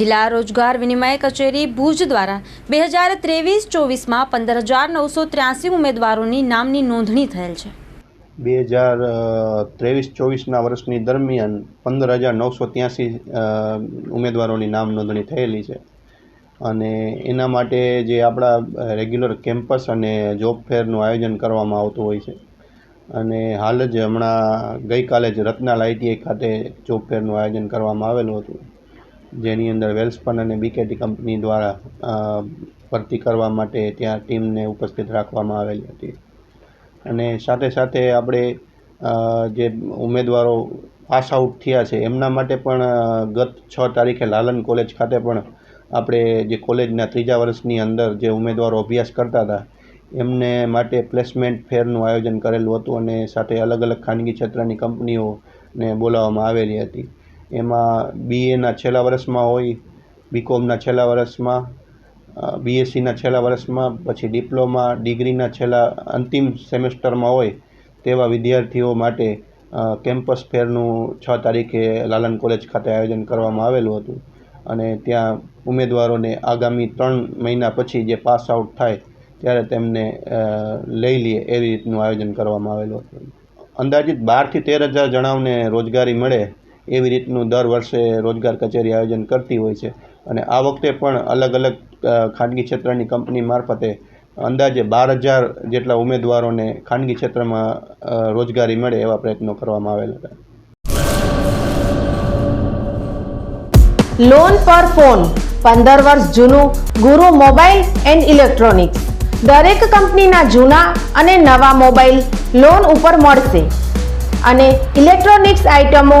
જિલ્લા રોજગાર વિનિમય કચેરી ભુજ દ્વારા બે હજાર ત્રેવીસ ચોવીસમાં પંદર હજાર નવસો ત્ર્યાસી ઉમેદવારોની નામની નોંધણી થયેલ છે. બે હજાર ત્રેવીસ ચોવીસના વર્ષની દરમિયાન પંદર હજાર નવસો ત્યાંસી ઉમેદવારોની નામ નોંધણી થયેલી છે. અને એના માટે જે આપણા રેગ્યુલર કેમ્પસ અને જોબ ફેરનું આયોજન કરવામાં આવતું હોય છે. અને હાલ જ હમણાં ગઈકાલે જ રત્નાલ આઈટીઆઈ ખાતે જોબ ફેરનું આયોજન કરવામાં આવેલું હતું. જેની અંદર વેલ્સપન અને બીકેટી કંપની દ્વારા ભરતી કરવા માટે ત્યાં ટીમને ઉપસ્થિત રાખવામાં આવેલી હતી. અને સાથે સાથે આપણે જે ઉમેદવારો પાસ આઉટ થયા છે, એમના માટે પણ ગત છ તારીખે લાલન કોલેજ ખાતે પણ આપણે જે કોલેજના ત્રીજા વર્ષની અંદર જે ઉમેદવારો અભ્યાસ કરતા હતા, એમને માટે પ્લેસમેન્ટ ફેરનું આયોજન કરેલું હતું અને સાથે અલગ અલગ ખાનગી ક્ષેત્રની કંપનીઓને બોલાવવામાં આવેલી હતી. એમાં બીએના છેલ્લા વર્ષમાં હોય બીકોમના છેલ્લા વર્ષમાં બીએસસીના છેલ્લા વર્ષમાં, પછી ડિપ્લોમા ડિગ્રીના છેલ્લા અંતિમ સેમેસ્ટરમાં હોય તેવા વિદ્યાર્થીઓ માટે કેમ્પસ ફેરનું છ તારીખે લાલન કોલેજ ખાતે આયોજન કરવામાં આવેલું હતું. અને ત્યાં ઉમેદવારોને આગામી ત્રણ મહિના પછી જે પાસ આઉટ થાય, ત્યારે તેમને લઈ લઈએ એવી રીતનું આયોજન કરવામાં આવેલું હતું. અંદાજિત બારથી તેર હજાર જણાવને રોજગારી મળે એવી રીતનું દર વર્ષે રોજગાર કચેરી આયોજન કરતી હોય છે. અને આ વખતે પણ અલગ અલગ ખાનગી ક્ષેત્રની કંપની મારફતે અંદાજે બાર હજાર જેટલા ઉમેદવારોને ખાનગી ક્ષેત્રમાં રોજગારી મળે એવા પ્રયત્નો કરવામાં આવેલા હતા. લોન પર ફોન પંદર વર્ષ જૂનું, ગુરુ મોબાઈલ એન્ડ ઇલેક્ટ્રોનિક્સ. દરેક કંપનીના જૂના અને નવા મોબાઈલ લોન ઉપર મળશે. અને ઇલેક્ટ્રોનિક્સ આઇટમો